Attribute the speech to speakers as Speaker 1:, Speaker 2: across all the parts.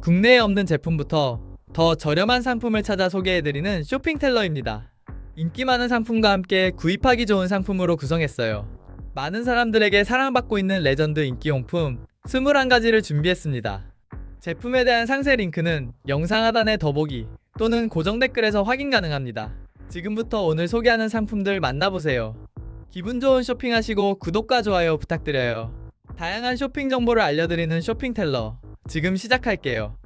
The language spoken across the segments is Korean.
Speaker 1: 국내에 없는 제품부터 더 저렴한 상품을 찾아 소개해드리는 쇼핑텔러입니다. 인기 많은 상품과 함께 구입하기 좋은 상품으로 구성했어요. 많은 사람들에게 사랑받고 있는 레전드 인기용품 21가지를 준비했습니다. 제품에 대한 상세 링크는 영상 하단의 더보기 또는 고정 댓글에서 확인 가능합니다. 지금부터 오늘 소개하는 상품들 만나보세요. 기분 좋은 쇼핑하시고 구독과 좋아요 부탁드려요. 다양한 쇼핑 정보를 알려드리는 쇼핑텔러 지금 시작할게요.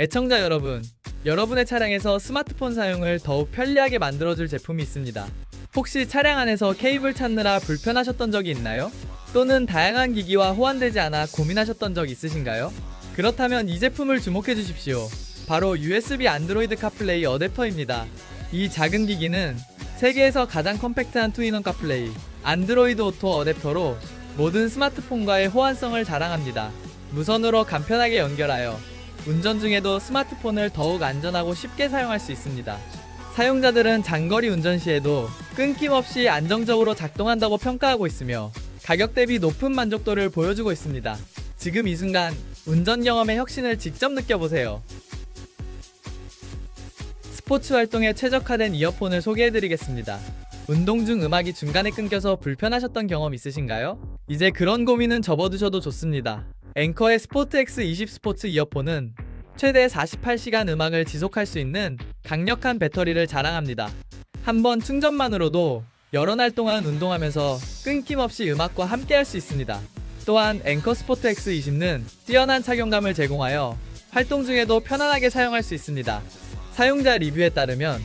Speaker 1: 애청자 여러분, 여러분의 차량에서 스마트폰 사용을 더욱 편리하게 만들어줄 제품이 있습니다. 혹시 차량 안에서 케이블 찾느라 불편하셨던 적이 있나요? 또는 다양한 기기와 호환되지 않아 고민하셨던 적 있으신가요? 그렇다면 이 제품을 주목해 주십시오. 바로 USB 안드로이드 카플레이 어댑터입니다. 이 작은 기기는 세계에서 가장 컴팩트한 투인원 카플레이 안드로이드 오토 어댑터로 모든 스마트폰과의 호환성을 자랑합니다. 무선으로 간편하게 연결하여 운전 중에도 스마트폰을 더욱 안전하고 쉽게 사용할 수 있습니다. 사용자들은 장거리 운전 시에도 끊김없이 안정적으로 작동한다고 평가하고 있으며 가격 대비 높은 만족도를 보여주고 있습니다. 지금 이 순간 운전 경험의 혁신을 직접 느껴보세요. 스포츠 활동에 최적화된 이어폰을 소개해드리겠습니다. 운동 중 음악이 중간에 끊겨서 불편하셨던 경험 있으신가요? 이제 그런 고민은 접어두셔도 좋습니다. 앵커의 스포트X 20 스포츠 이어폰은 최대 48시간 음악을 지속할 수 있는 강력한 배터리를 자랑합니다. 한 번 충전만으로도 여러 날 동안 운동하면서 끊김없이 음악과 함께 할 수 있습니다. 또한 앵커 스포트 X20는 뛰어난 착용감을 제공하여 활동 중에도 편안하게 사용할 수 있습니다. 사용자 리뷰에 따르면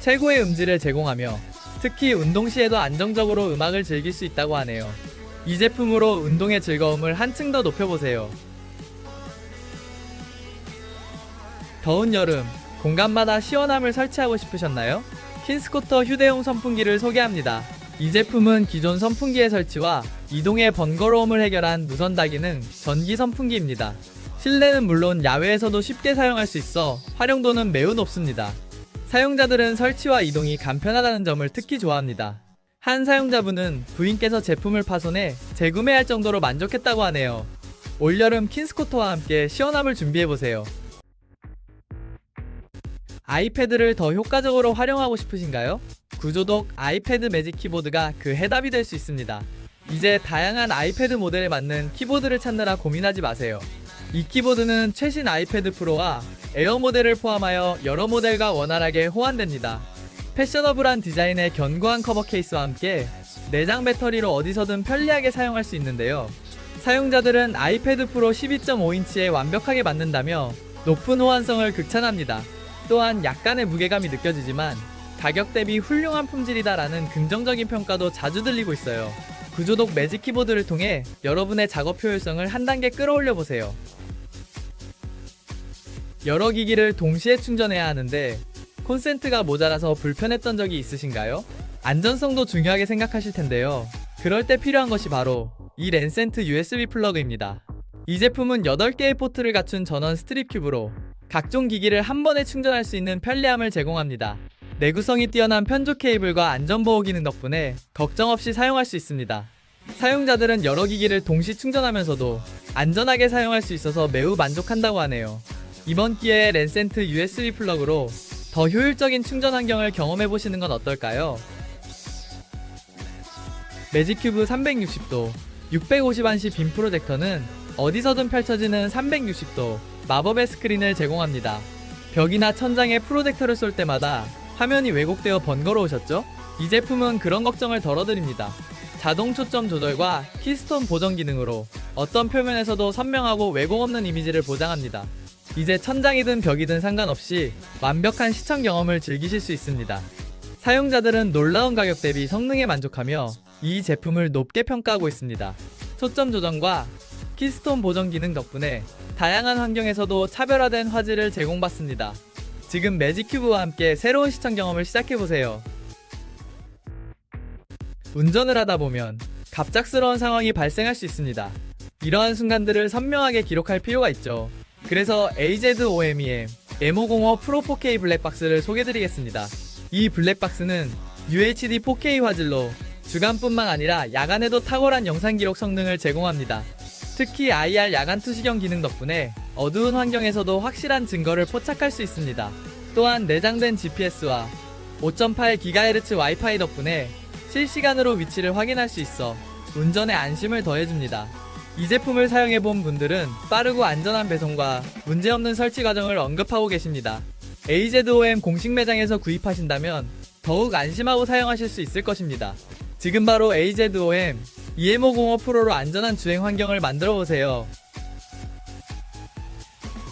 Speaker 1: 최고의 음질을 제공하며 특히 운동 시에도 안정적으로 음악을 즐길 수 있다고 하네요. 이 제품으로 운동의 즐거움을 한층 더 높여보세요. 더운 여름, 공간마다 시원함을 설치하고 싶으셨나요? 킨스코터 휴대용 선풍기를 소개합니다. 이 제품은 기존 선풍기의 설치와 이동의 번거로움을 해결한 무선 다 기능 전기 선풍기입니다. 실내는 물론 야외에서도 쉽게 사용할 수 있어 활용도는 매우 높습니다. 사용자들은 설치와 이동이 간편하다는 점을 특히 좋아합니다. 한 사용자분은 부인께서 제품을 파손해 재구매할 정도로 만족했다고 하네요. 올여름 킨스코터와 함께 시원함을 준비해보세요. 아이패드를 더 효과적으로 활용하고 싶으신가요? 구조독 아이패드 매직 키보드가 그 해답이 될 수 있습니다. 이제 다양한 아이패드 모델에 맞는 키보드를 찾느라 고민하지 마세요. 이 키보드는 최신 아이패드 프로와 에어 모델을 포함하여 여러 모델과 원활하게 호환됩니다. 패셔너블한 디자인의 견고한 커버 케이스와 함께 내장 배터리로 어디서든 편리하게 사용할 수 있는데요. 사용자들은 아이패드 프로 12.5인치에 완벽하게 맞는다며 높은 호환성을 극찬합니다. 또한 약간의 무게감이 느껴지지만 가격 대비 훌륭한 품질이다라는 긍정적인 평가도 자주 들리고 있어요. 구조독 매직 키보드를 통해 여러분의 작업 효율성을 한 단계 끌어올려 보세요. 여러 기기를 동시에 충전해야 하는데 콘센트가 모자라서 불편했던 적이 있으신가요? 안전성도 중요하게 생각하실 텐데요. 그럴 때 필요한 것이 바로 이 랜센트 USB 플러그입니다. 이 제품은 8개의 포트를 갖춘 전원 스트립 큐브로 각종 기기를 한 번에 충전할 수 있는 편리함을 제공합니다. 내구성이 뛰어난 편조 케이블과 안전보호 기능 덕분에 걱정 없이 사용할 수 있습니다. 사용자들은 여러 기기를 동시 충전하면서도 안전하게 사용할 수 있어서 매우 만족한다고 하네요. 이번 기회에 랜센트 USB 플러그로 더 효율적인 충전 환경을 경험해 보시는 건 어떨까요? 매직큐브 360도 650안시 빔 프로젝터는 어디서든 펼쳐지는 360도 마법의 스크린을 제공합니다. 벽이나 천장에 프로젝터를 쏠 때마다 화면이 왜곡되어 번거로우셨죠? 이 제품은 그런 걱정을 덜어드립니다. 자동 초점 조절과 키스톤 보정 기능으로 어떤 표면에서도 선명하고 왜곡 없는 이미지를 보장합니다. 이제 천장이든 벽이든 상관없이 완벽한 시청 경험을 즐기실 수 있습니다. 사용자들은 놀라운 가격 대비 성능에 만족하며 이 제품을 높게 평가하고 있습니다. 초점 조정과 키스톤 보정 기능 덕분에 다양한 환경에서도 차별화된 화질을 제공받습니다. 지금 매직 큐브와 함께 새로운 시청 경험을 시작해보세요. 운전을 하다 보면 갑작스러운 상황이 발생할 수 있습니다. 이러한 순간들을 선명하게 기록할 필요가 있죠. 그래서 AZ-OMEM M505 프로 4K 블랙박스를 소개드리겠습니다. 이 블랙박스는 UHD 4K 화질로 주간뿐만 아니라 야간에도 탁월한 영상 기록 성능을 제공합니다. 특히 IR 야간 투시경 기능 덕분에 어두운 환경에서도 확실한 증거를 포착할 수 있습니다. 또한 내장된 GPS와 5.8GHz 와이파이 덕분에 실시간으로 위치를 확인할 수 있어 운전에 안심을 더해줍니다. 이 제품을 사용해본 분들은 빠르고 안전한 배송과 문제없는 설치 과정을 언급하고 계십니다. AZOM 공식 매장에서 구입하신다면 더욱 안심하고 사용하실 수 있을 것입니다. 지금 바로 AZOM EM505 프로로 안전한 주행 환경을 만들어 보세요.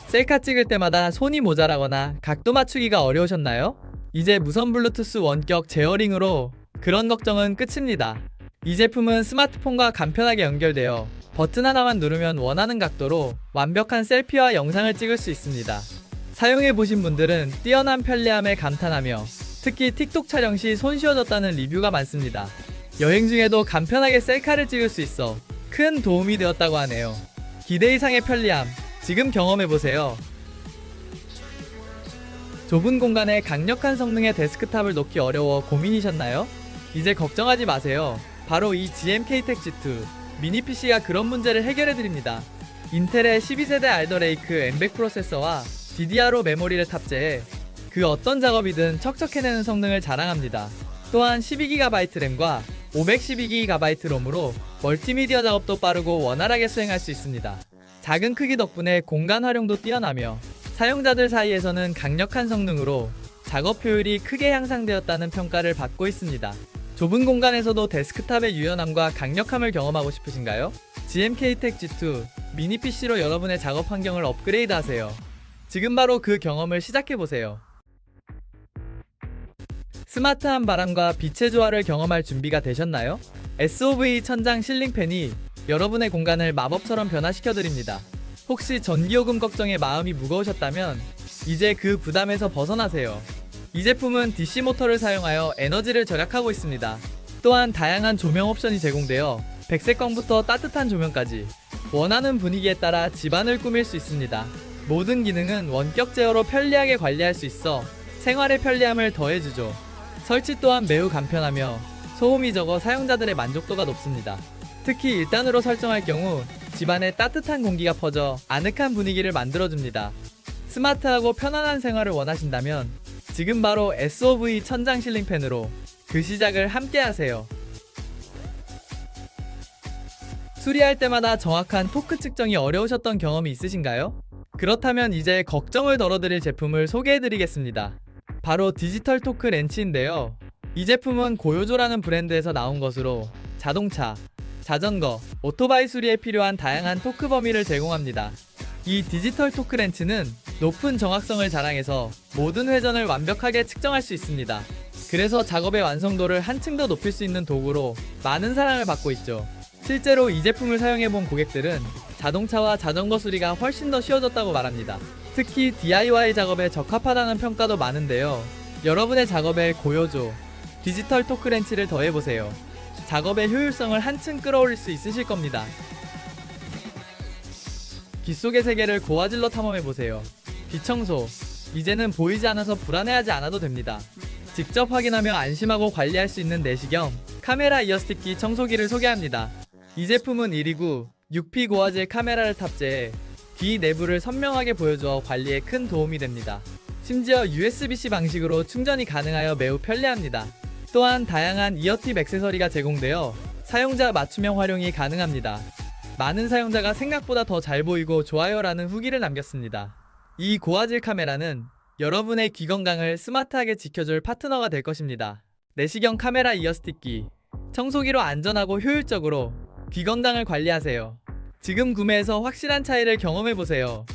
Speaker 1: 셀카 찍을 때마다 손이 모자라거나 각도 맞추기가 어려우셨나요? 이제 무선 블루투스 원격 제어링으로 그런 걱정은 끝입니다. 이 제품은 스마트폰과 간편하게 연결되어 버튼 하나만 누르면 원하는 각도로 완벽한 셀피와 영상을 찍을 수 있습니다. 사용해 보신 분들은 뛰어난 편리함에 감탄하며 특히 틱톡 촬영 시 손 쉬워졌다는 리뷰가 많습니다. 여행 중에도 간편하게 셀카를 찍을 수 있어 큰 도움이 되었다고 하네요. 기대 이상의 편리함, 지금 경험해 보세요. 좁은 공간에 강력한 성능의 데스크탑을 놓기 어려워 고민이셨나요? 이제 걱정하지 마세요. 바로 이 GMK 텍 G2 미니 PC가 그런 문제를 해결해 드립니다. 인텔의 12세대 알더레이크 M100 프로세서와 DDR5 메모리를 탑재해 그 어떤 작업이든 척척 해내는 성능을 자랑합니다. 또한 12GB 램과 512GB 롬으로 멀티미디어 작업도 빠르고 원활하게 수행할 수 있습니다. 작은 크기 덕분에 공간 활용도 뛰어나며 사용자들 사이에서는 강력한 성능으로 작업 효율이 크게 향상되었다는 평가를 받고 있습니다. 좁은 공간에서도 데스크탑의 유연함과 강력함을 경험하고 싶으신가요? GMK 텍 G2 미니 PC로 여러분의 작업 환경을 업그레이드 하세요. 지금 바로 그 경험을 시작해 보세요. 스마트한 바람과 빛의 조화를 경험할 준비가 되셨나요? SOV 천장 실링팬이 여러분의 공간을 마법처럼 변화시켜 드립니다. 혹시 전기요금 걱정에 마음이 무거우셨다면 이제 그 부담에서 벗어나세요. 이 제품은 DC 모터를 사용하여 에너지를 절약하고 있습니다. 또한 다양한 조명 옵션이 제공되어 백색광부터 따뜻한 조명까지 원하는 분위기에 따라 집안을 꾸밀 수 있습니다. 모든 기능은 원격 제어로 편리하게 관리할 수 있어 생활의 편리함을 더해주죠. 설치 또한 매우 간편하며 소음이 적어 사용자들의 만족도가 높습니다. 특히 1단으로 설정할 경우 집안에 따뜻한 공기가 퍼져 아늑한 분위기를 만들어줍니다. 스마트하고 편안한 생활을 원하신다면 지금 바로 SOV 천장 실링팬으로 그 시작을 함께 하세요. 수리할 때마다 정확한 토크 측정이 어려우셨던 경험이 있으신가요? 그렇다면 이제 걱정을 덜어드릴 제품을 소개해드리겠습니다. 바로 디지털 토크 렌치인데요. 이 제품은 고요조라는 브랜드에서 나온 것으로 자동차, 자전거, 오토바이 수리에 필요한 다양한 토크 범위를 제공합니다. 이 디지털 토크 렌치는 높은 정확성을 자랑해서 모든 회전을 완벽하게 측정할 수 있습니다. 그래서 작업의 완성도를 한층 더 높일 수 있는 도구로 많은 사랑을 받고 있죠. 실제로 이 제품을 사용해본 고객들은 자동차와 자전거 수리가 훨씬 더 쉬워졌다고 말합니다. 특히 DIY 작업에 적합하다는 평가도 많은데요. 여러분의 작업에 고요조, 디지털 토크 렌치를 더해보세요. 작업의 효율성을 한층 끌어올릴 수 있으실 겁니다. 빗속의 세계를 고화질로 탐험해보세요. 비청소. 이제는 보이지 않아서 불안해하지 않아도 됩니다. 직접 확인하며 안심하고 관리할 수 있는 내시경 카메라 이어스틱기 청소기를 소개합니다. 이 제품은 129 6P 고화질 카메라를 탑재해 귀 내부를 선명하게 보여주어 관리에 큰 도움이 됩니다. 심지어 USB-C 방식으로 충전이 가능하여 매우 편리합니다. 또한 다양한 이어팁 액세서리가 제공되어 사용자 맞춤형 활용이 가능합니다. 많은 사용자가 생각보다 더 잘 보이고 좋아요라는 후기를 남겼습니다. 이 고화질 카메라는 여러분의 귀 건강을 스마트하게 지켜줄 파트너가 될 것입니다. 내시경 카메라 이어 스틱기 청소기로 안전하고 효율적으로 귀 건강을 관리하세요. 지금 구매해서 확실한 차이를 경험해 보세요.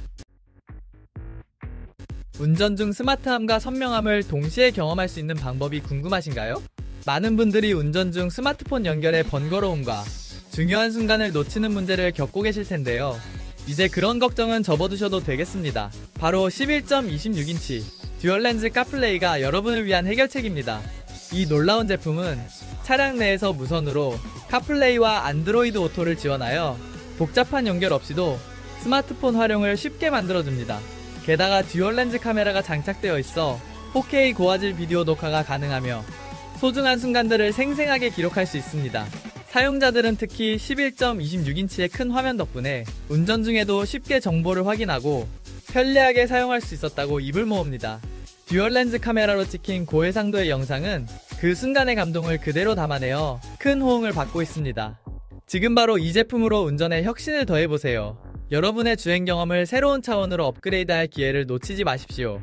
Speaker 1: 운전 중 스마트함과 선명함을 동시에 경험할 수 있는 방법이 궁금하신가요? 많은 분들이 운전 중 스마트폰 연결의 번거로움과 중요한 순간을 놓치는 문제를 겪고 계실 텐데요. 이제 그런 걱정은 접어두셔도 되겠습니다. 바로 11.26인치 듀얼렌즈 카플레이가 여러분을 위한 해결책입니다. 이 놀라운 제품은 차량 내에서 무선으로 카플레이와 안드로이드 오토를 지원하여 복잡한 연결 없이도 스마트폰 활용을 쉽게 만들어줍니다. 게다가 듀얼렌즈 카메라가 장착되어 있어 4K 고화질 비디오 녹화가 가능하며 소중한 순간들을 생생하게 기록할 수 있습니다. 사용자들은 특히 11.26인치의 큰 화면 덕분에 운전 중에도 쉽게 정보를 확인하고 편리하게 사용할 수 있었다고 입을 모읍니다. 듀얼 렌즈 카메라로 찍힌 고해상도의 영상은 그 순간의 감동을 그대로 담아내어 큰 호응을 받고 있습니다. 지금 바로 이 제품으로 운전에 혁신을 더해보세요. 여러분의 주행 경험을 새로운 차원으로 업그레이드할 기회를 놓치지 마십시오.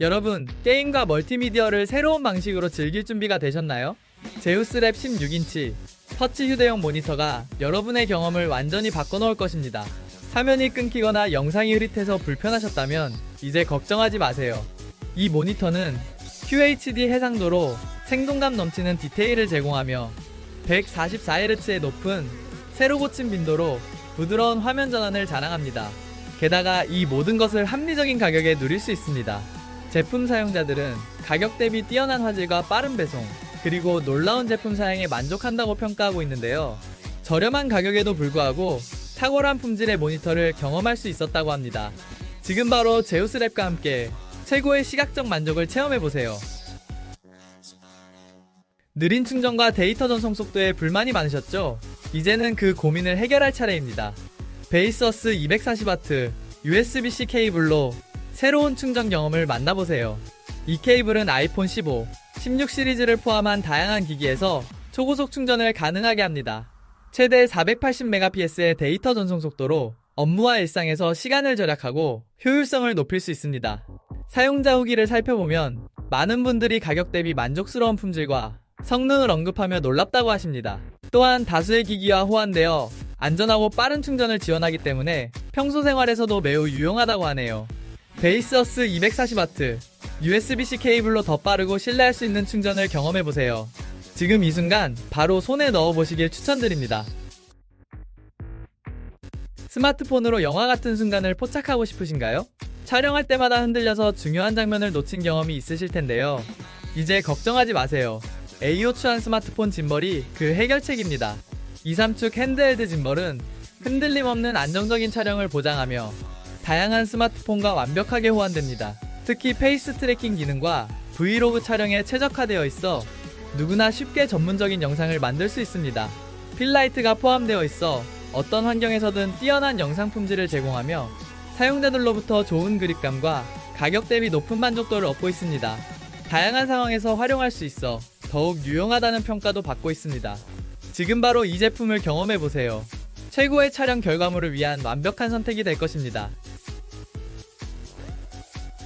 Speaker 1: 여러분, 게임과 멀티미디어를 새로운 방식으로 즐길 준비가 되셨나요? 제우스랩 16인치 터치 휴대용 모니터가 여러분의 경험을 완전히 바꿔놓을 것입니다. 화면이 끊기거나 영상이 흐릿해서 불편하셨다면 이제 걱정하지 마세요. 이 모니터는 QHD 해상도로 생동감 넘치는 디테일을 제공하며 144Hz의 높은 새로 고친 빈도로 부드러운 화면 전환을 자랑합니다. 게다가 이 모든 것을 합리적인 가격에 누릴 수 있습니다. 제품 사용자들은 가격 대비 뛰어난 화질과 빠른 배송, 그리고 놀라운 제품 사양에 만족한다고 평가하고 있는데요. 저렴한 가격에도 불구하고 탁월한 품질의 모니터를 경험할 수 있었다고 합니다. 지금 바로 제우스랩과 함께 최고의 시각적 만족을 체험해보세요. 느린 충전과 데이터 전송 속도에 불만이 많으셨죠? 이제는 그 고민을 해결할 차례입니다. 베이서스 240W USB-C 케이블로 새로운 충전 경험을 만나보세요. 이 케이블은 아이폰 15, 16 시리즈를 포함한 다양한 기기에서 초고속 충전을 가능하게 합니다. 최대 480mbps의 데이터 전송 속도로 업무와 일상에서 시간을 절약하고 효율성을 높일 수 있습니다. 사용자 후기를 살펴보면 많은 분들이 가격 대비 만족스러운 품질과 성능을 언급하며 놀랍다고 하십니다. 또한 다수의 기기와 호환되어 안전하고 빠른 충전을 지원하기 때문에 평소 생활에서도 매우 유용하다고 하네요. 베이서스 240W USB-C 케이블로 더 빠르고 신뢰할 수 있는 충전을 경험해보세요. 지금 이 순간 바로 손에 넣어보시길 추천드립니다. 스마트폰으로 영화 같은 순간을 포착하고 싶으신가요? 촬영할 때마다 흔들려서 중요한 장면을 놓친 경험이 있으실 텐데요. 이제 걱정하지 마세요. AO추한 스마트폰 짐벌이 그 해결책입니다. 2, 3축 핸드헬드 짐벌은 흔들림 없는 안정적인 촬영을 보장하며 다양한 스마트폰과 완벽하게 호환됩니다. 특히 페이스 트래킹 기능과 브이로그 촬영에 최적화되어 있어 누구나 쉽게 전문적인 영상을 만들 수 있습니다. 필라이트가 포함되어 있어 어떤 환경에서든 뛰어난 영상 품질을 제공하며 사용자들로부터 좋은 그립감과 가격 대비 높은 만족도를 얻고 있습니다. 다양한 상황에서 활용할 수 있어 더욱 유용하다는 평가도 받고 있습니다. 지금 바로 이 제품을 경험해 보세요. 최고의 촬영 결과물을 위한 완벽한 선택이 될 것입니다.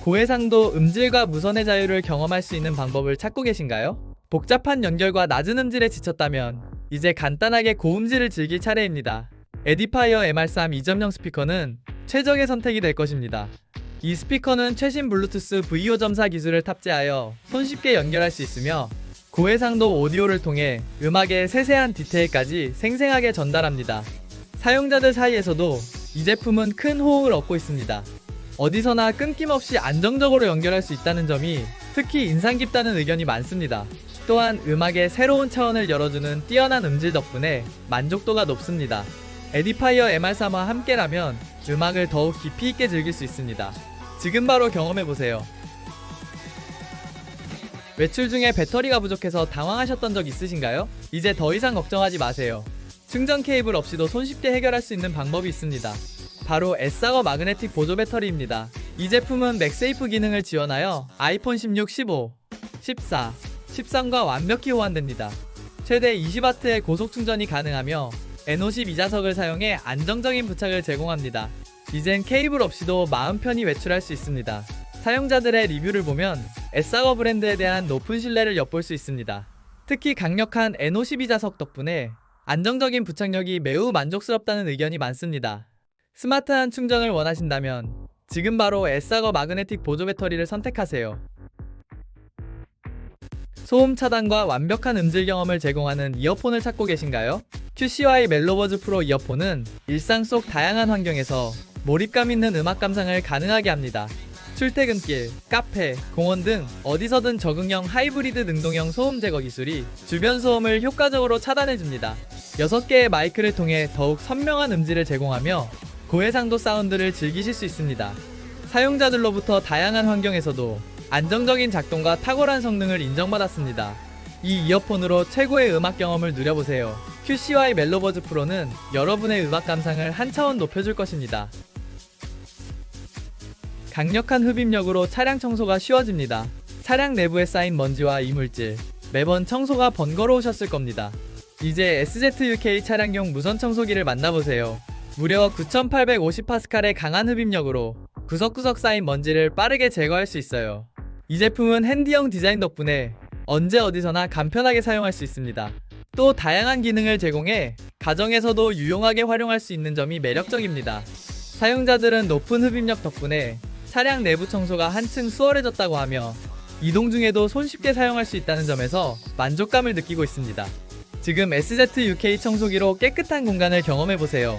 Speaker 1: 고해상도 음질과 무선의 자유를 경험할 수 있는 방법을 찾고 계신가요? 복잡한 연결과 낮은 음질에 지쳤다면 이제 간단하게 고음질을 즐길 차례입니다. 에디파이어 MR3 2.0 스피커는 최적의 선택이 될 것입니다. 이 스피커는 최신 블루투스 V5.4 기술을 탑재하여 손쉽게 연결할 수 있으며 고해상도 오디오를 통해 음악의 세세한 디테일까지 생생하게 전달합니다. 사용자들 사이에서도 이 제품은 큰 호응을 얻고 있습니다. 어디서나 끊김없이 안정적으로 연결할 수 있다는 점이 특히 인상 깊다는 의견이 많습니다. 또한 음악의 새로운 차원을 열어주는 뛰어난 음질 덕분에 만족도가 높습니다. 에디파이어 MR3와 함께라면 음악을 더욱 깊이 있게 즐길 수 있습니다. 지금 바로 경험해보세요. 외출 중에 배터리가 부족해서 당황하셨던 적 있으신가요? 이제 더 이상 걱정하지 마세요. 충전 케이블 없이도 손쉽게 해결할 수 있는 방법이 있습니다. 바로 S사거 마그네틱 보조 배터리입니다. 이 제품은 맥세이프 기능을 지원하여 아이폰 16, 15, 14, 13과 완벽히 호환됩니다. 최대 20W의 고속 충전이 가능하며 N50 이자석을 사용해 안정적인 부착을 제공합니다. 이젠 케이블 없이도 마음 편히 외출할 수 있습니다. 사용자들의 리뷰를 보면 S사거 브랜드에 대한 높은 신뢰를 엿볼 수 있습니다. 특히 강력한 N50 이자석 덕분에 안정적인 부착력이 매우 만족스럽다는 의견이 많습니다. 스마트한 충전을 원하신다면 지금 바로 S사거 마그네틱 보조 배터리를 선택하세요. 소음 차단과 완벽한 음질 경험을 제공하는 이어폰을 찾고 계신가요? QCY 멜로버즈 프로 이어폰은 일상 속 다양한 환경에서 몰입감 있는 음악 감상을 가능하게 합니다. 출퇴근길, 카페, 공원 등 어디서든 적응형 하이브리드 능동형 소음 제거 기술이 주변 소음을 효과적으로 차단해줍니다. 6개의 마이크를 통해 더욱 선명한 음질을 제공하며 고해상도 사운드를 즐기실 수 있습니다. 사용자들로부터 다양한 환경에서도 안정적인 작동과 탁월한 성능을 인정받았습니다. 이 이어폰으로 최고의 음악 경험을 누려보세요. QCY 멜로버즈 프로는 여러분의 음악 감상을 한 차원 높여줄 것입니다. 강력한 흡입력으로 차량 청소가 쉬워집니다. 차량 내부에 쌓인 먼지와 이물질, 매번 청소가 번거로우셨을 겁니다. 이제 SZUK 차량용 무선 청소기를 만나보세요. 무려 9850파스칼의 강한 흡입력으로 구석구석 쌓인 먼지를 빠르게 제거할 수 있어요. 이 제품은 핸디형 디자인 덕분에 언제 어디서나 간편하게 사용할 수 있습니다. 또 다양한 기능을 제공해 가정에서도 유용하게 활용할 수 있는 점이 매력적입니다. 사용자들은 높은 흡입력 덕분에 차량 내부 청소가 한층 수월해졌다고 하며 이동 중에도 손쉽게 사용할 수 있다는 점에서 만족감을 느끼고 있습니다. 지금 SZUK 청소기로 깨끗한 공간을 경험해보세요.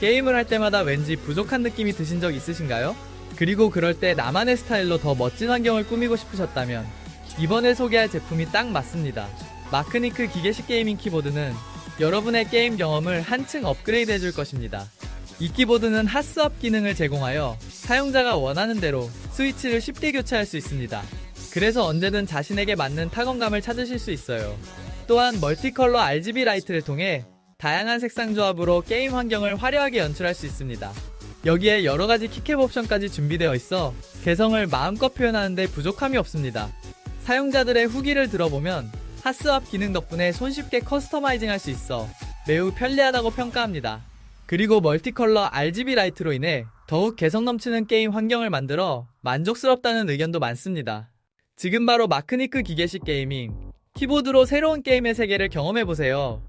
Speaker 1: 게임을 할 때마다 왠지 부족한 느낌이 드신 적 있으신가요? 그리고 그럴 때 나만의 스타일로 더 멋진 환경을 꾸미고 싶으셨다면 이번에 소개할 제품이 딱 맞습니다. 마크니크 기계식 게이밍 키보드는 여러분의 게임 경험을 한층 업그레이드 해줄 것입니다. 이 키보드는 핫스왑 기능을 제공하여 사용자가 원하는 대로 스위치를 쉽게 교체할 수 있습니다. 그래서 언제든 자신에게 맞는 타건감을 찾으실 수 있어요. 또한 멀티컬러 RGB 라이트를 통해 다양한 색상 조합으로 게임 환경을 화려하게 연출할 수 있습니다. 여기에 여러 가지 키캡 옵션까지 준비되어 있어 개성을 마음껏 표현하는데 부족함이 없습니다. 사용자들의 후기를 들어보면 핫스왑 기능 덕분에 손쉽게 커스터마이징 할 수 있어 매우 편리하다고 평가합니다. 그리고 멀티컬러 RGB 라이트로 인해 더욱 개성 넘치는 게임 환경을 만들어 만족스럽다는 의견도 많습니다. 지금 바로 마크니크 기계식 게이밍 키보드로 새로운 게임의 세계를 경험해보세요.